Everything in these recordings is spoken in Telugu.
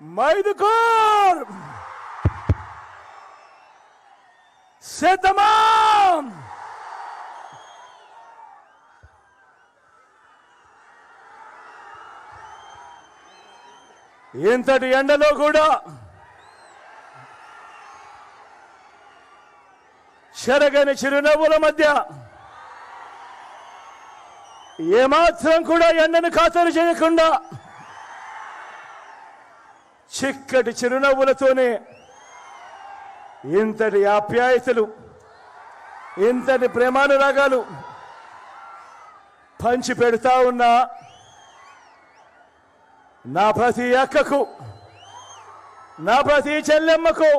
మైదుకూర్ సిద్ధమా ఇంతటి ఎండలో కూడా చెరగని చిరునవ్వుల మధ్య ఏమాత్రం కూడా ఎండను ఖాతరు చేయకుండా చిక్కటి చిరునవ్వులతోనే ఇంతటి ఆప్యాయతలు ఇంతటి ప్రేమానురాగాలు పంచి పెడతా ఉన్నా నా ప్రతి అక్కకు నా ప్రతి చెల్లెమ్మకు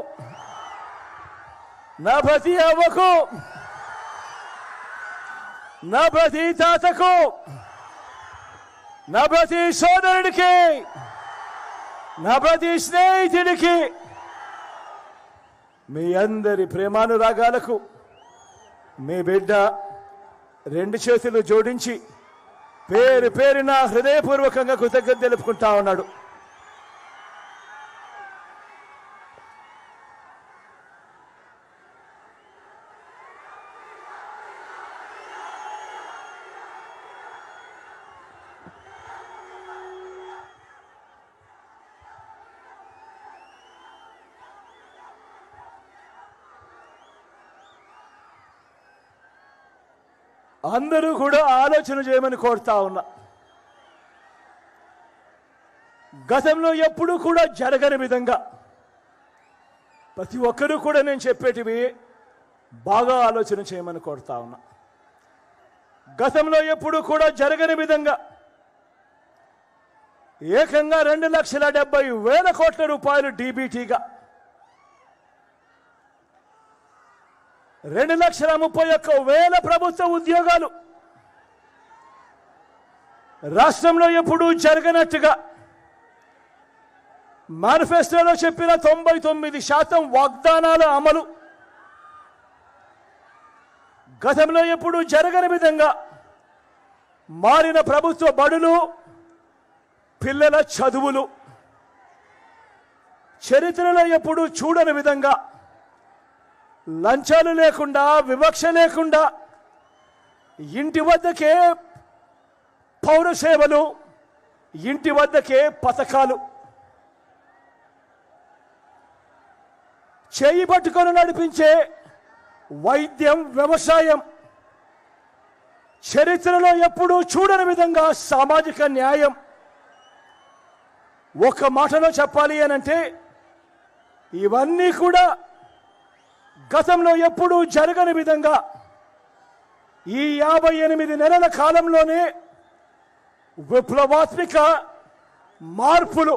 నా ప్రతి అవ్వకు నా ప్రతి తాతకు నా ప్రతి సోదరుడికి నా ప్రతి స్నేహితుడికి మీ అందరి ప్రేమానురాగాలకు మీ బిడ్డ రెండు చేతులు జోడించి పేరు పేరున హృదయపూర్వకంగా కృతజ్ఞత తెలుపుకుంటా ఉన్నాడు. అందరూ కూడా ఆలోచన చేయమని కోరుతా ఉన్నా. గతంలో ఎప్పుడూ కూడా జరగని విధంగా ప్రతి ఒక్కరూ కూడా నేను చెప్పేటివి బాగా ఆలోచన చేయమని కోరుతా ఉన్నా. గతంలో ఎప్పుడూ కూడా జరగని విధంగా ఏకంగా రెండు లక్షల డెబ్బై వేల కోట్ల రూపాయలు డీబీటీగా రెండు లక్షల ముప్పై ఒక్క వేల ప్రభుత్వ ఉద్యోగాలు. రాష్ట్రంలో ఎప్పుడూ జరగనట్టుగా మేనిఫెస్టోలో చెప్పిన తొంభై తొమ్మిది శాతం వాగ్దానాల అమలు గతంలో ఎప్పుడూ జరగని విధంగా మారిన ప్రభుత్వ బడులు పిల్లల చదువులు చరిత్రలో ఎప్పుడూ చూడని విధంగా లంచాలు లేకుండా వివక్ష లేకుండా ఇంటి వద్దకే పౌర సేవలు ఇంటి వద్దకే పథకాలు చేయి పట్టుకొని నడిపించే వైద్యం వ్యవసాయం చరిత్రలో ఎప్పుడూ చూడని విధంగా సామాజిక న్యాయం. ఒక మాటలో చెప్పాలి అనంటే ఇవన్నీ కూడా గతంలో ఎప్పుడూ జరగని విధంగా ఈ యాభై ఎనిమిది నెలల కాలంలోనే విప్లవాత్మిక మార్పులు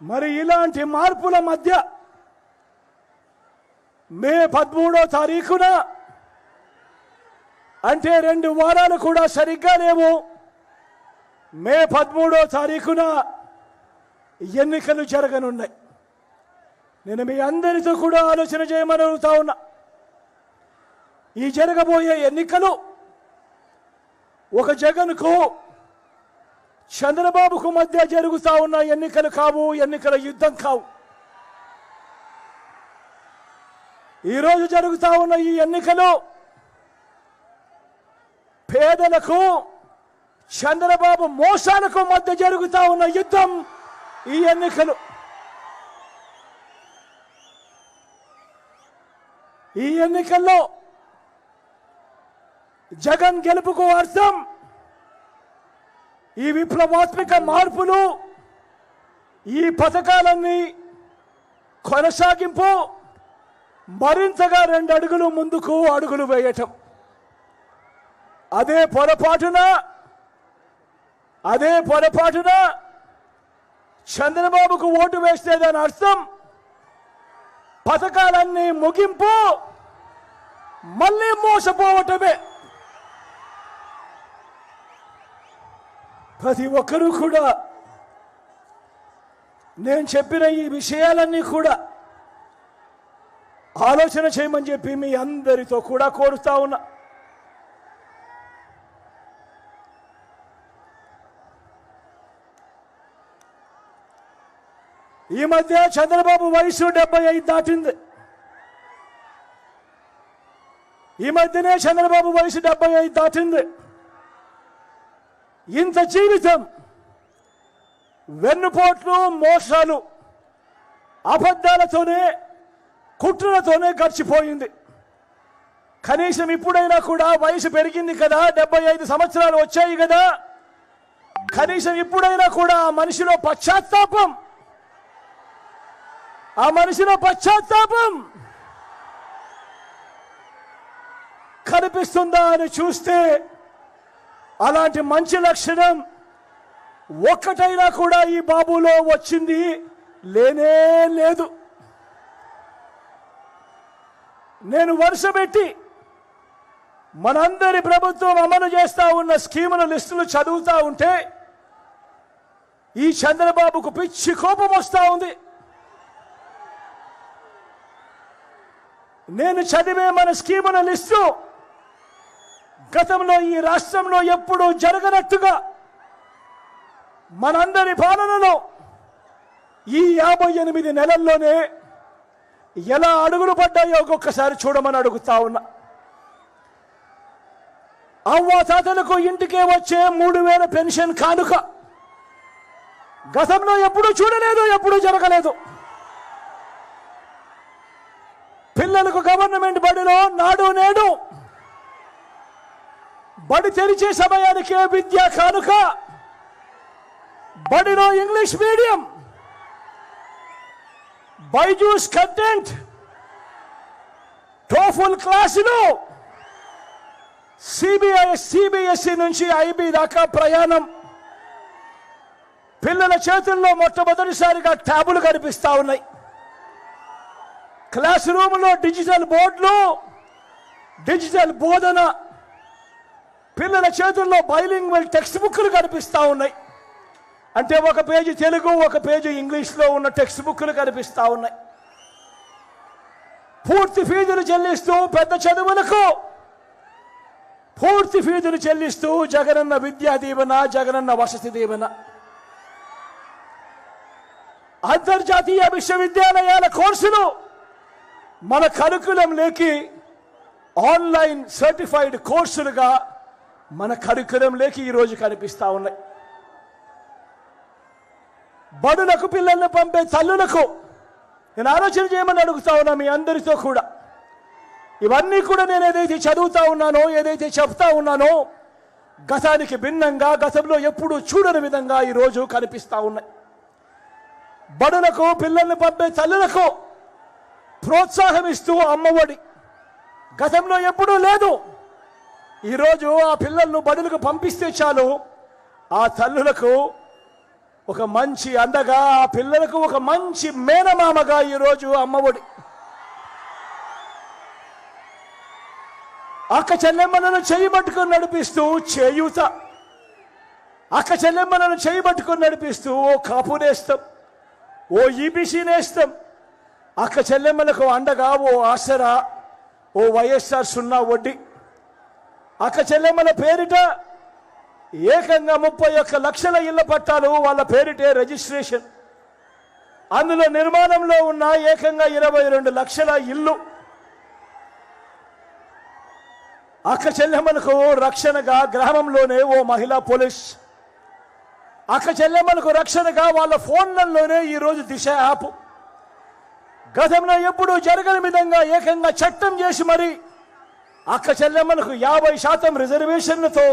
మరి ఇలాంటి మార్పుల మధ్య మే పదమూడో తారీఖున అంటే రెండు వారాలు కూడా సరిగ్గా లేవు. మే పదమూడో తారీఖున ఎన్నికలు జరగనున్నాయి. నేను మీ అందరితో కూడా ఆలోచన చేయమని అడుగుతా ఉన్నా. ఈ జరగబోయే ఎన్నికలు ఒక జగన్కు చంద్రబాబుకు మధ్య జరుగుతా ఉన్న ఎన్నికలు కావు ఎన్నికల యుద్ధం కావు. ఈరోజు జరుగుతా ఉన్న ఈ ఎన్నికలు పేదలకు చంద్రబాబు మోసాలకు మధ్య జరుగుతా ఉన్న యుద్ధం ఈ ఎన్నికలు. ఈ ఎన్నికల్లో జగన్ గెలుపుకు అర్థం ఈ విప్లవాత్మక మార్పులు ఈ పథకాలన్నీ కొనసాగింపు మరింతగా రెండు అడుగులు ముందుకు అడుగులు వేయటం. అదే పొరపాటున అదే పొరపాటున చంద్రబాబుకు ఓటు వేస్తే దాని అర్థం పథకాలన్నీ ముగింపు. మళ్ళీ మోసపోవటమే. ప్రతి ఒక్కరూ కూడా నేను చెప్పిన ఈ విషయాలన్నీ కూడా ఆలోచన చేయమని చెప్పి మీ అందరితో కూడా కోరుతా ఉన్నా. ఈ మధ్య చంద్రబాబు వయసు డెబ్బై ఐదు దాటింది. ఈ మధ్యనే చంద్రబాబు వయసు డెబ్బై ఐదు దాటింది. ఇంత జీవితం వెన్నుపోట్లు మోసాలు అబద్ధాలతోనే కుట్రలతోనే గడిచిపోయింది. కనీసం ఇప్పుడైనా కూడా వయసు పెరిగింది కదా డెబ్బై ఐదు సంవత్సరాలు వచ్చాయి కదా. కనీసం ఇప్పుడైనా కూడా ఆ మనిషిలో పశ్చాత్తాపం ఆ మనిషిలో పశ్చాత్తాపం. కనిపిస్తుందా అని చూస్తే అలాంటి మంచి లక్షణం ఒక్కటైనా కూడా ఈ బాబులో వచ్చింది లేనే లేదు. నేను వరుస పెట్టి మనందరి ప్రభుత్వం అమలు చేస్తా ఉన్న స్కీముల లిస్టులు చదువుతా ఉంటే ఈ చంద్రబాబుకు పిచ్చి కోపం వస్తూ ఉంది. నేను చదివే మన స్కీముల లిస్టు గతంలో ఈ రాష్ట్రంలో ఎప్పుడూ జరగనట్టుగా మనందరి పాలనలో ఈ యాభై ఎనిమిది నెలల్లోనే ఎలా అడుగులు పడ్డాయో ఒక్కొక్కసారి చూడమని అడుగుతా ఉన్నా. అవ్వ తాతలకు ఇంటికే వచ్చే మూడు వేల పెన్షన్ కానుక గతంలో ఎప్పుడూ చూడలేదు ఎప్పుడూ జరగలేదు. పిల్లలకు గవర్నమెంట్ బడిలో నాడు నేడు బడి తెరిచే సమయానికే విద్య కానుక. బడిలో English medium. Byju's content. TOEFL క్లాసులు. సిబిఐ సిబిఎస్ఈ నుంచి ఐబీ దాకా ప్రయాణం. పిల్లల చేతుల్లో మొట్టమొదటిసారిగా ట్యాబులు కనిపిస్తా ఉన్నాయి. క్లాస్ రూమ్లో డిజిటల్ బోర్డులు. డిజిటల్ బోధన పిల్లల చేతుల్లో బైలింగ్వల్ టెక్స్ట్ బుక్లు కనిపిస్తూ ఉన్నాయి. అంటే ఒక పేజీ తెలుగు ఒక పేజీ ఇంగ్లీష్లో ఉన్న టెక్స్ట్ బుక్లు కనిపిస్తూ ఉన్నాయి. పూర్తి ఫీజులు చెల్లిస్తూ పెద్ద చదువులకు పూర్తి ఫీజులు చెల్లిస్తూ జగనన్న విద్యా దీవెన జగనన్న వసతి దీవెన. అంతర్జాతీయ విశ్వవిద్యాలయాల కోర్సులు మన కరికులంలోకి ఆన్లైన్ సర్టిఫైడ్ కోర్సులుగా మన కరికులంలోకి ఈరోజు కనిపిస్తూ ఉన్నాయి. బడులకు పిల్లల్ని పంపే తల్లులకు నేను ఆలోచన చేయమని అడుగుతా ఉన్నా మీ అందరితో కూడా. ఇవన్నీ కూడా నేను ఏదైతే చదువుతా ఉన్నానో ఏదైతే చెప్తా ఉన్నానో గతానికి భిన్నంగా గతంలో ఎప్పుడూ చూడని విధంగా ఈరోజు కనిపిస్తూ ఉన్నాయి. బడులకు పిల్లల్ని పంపే తల్లులకు ప్రోత్సాహం ఇస్తూ అమ్మఒడి గతంలో ఎప్పుడూ లేదు. ఈరోజు ఆ పిల్లలను బడులకు పంపిస్తే చాలు. ఆ తల్లులకు ఒక మంచి అందగా ఆ పిల్లలకు ఒక మంచి మేనమామగా ఈరోజు అమ్మఒడి అక్క చెల్లెమ్మలను చేయబట్టుకొని నడిపిస్తూ చేయూత. అక్క చెల్లెమ్మలను చేయబట్టుకొని నడిపిస్తూ ఓ కాపు నేస్తాం ఓ ఈబీసీ నేస్తాం. అక్క చెల్లెమ్మలకు అండగా ఓ ఆసరా ఓ వైఎస్ఆర్ సున్నా వడ్డీ అక్క చెల్లెమ్మల పేరిట ఏకంగా ముప్పై ఒక్క లక్షల ఇళ్ళ పట్టాలు వాళ్ళ పేరిటే రిజిస్ట్రేషన్. అందులో నిర్మాణంలో ఉన్న ఏకంగా ఇరవై రెండు లక్షల ఇల్లు. అక్క చెల్లెమ్మలకు రక్షణగా గ్రామంలోనే ఓ మహిళా పోలీస్. అక్క చెల్లెమ్మలకు రక్షణగా వాళ్ళ ఫోన్లలోనే ఈరోజు దిశ యాప్. గతంలో ఎప్పుడూ జరగని విధంగా ఏకంగా చట్టం చేసి మరి అక్క చెల్లెమ్మలకు యాభై శాతం రిజర్వేషన్లతో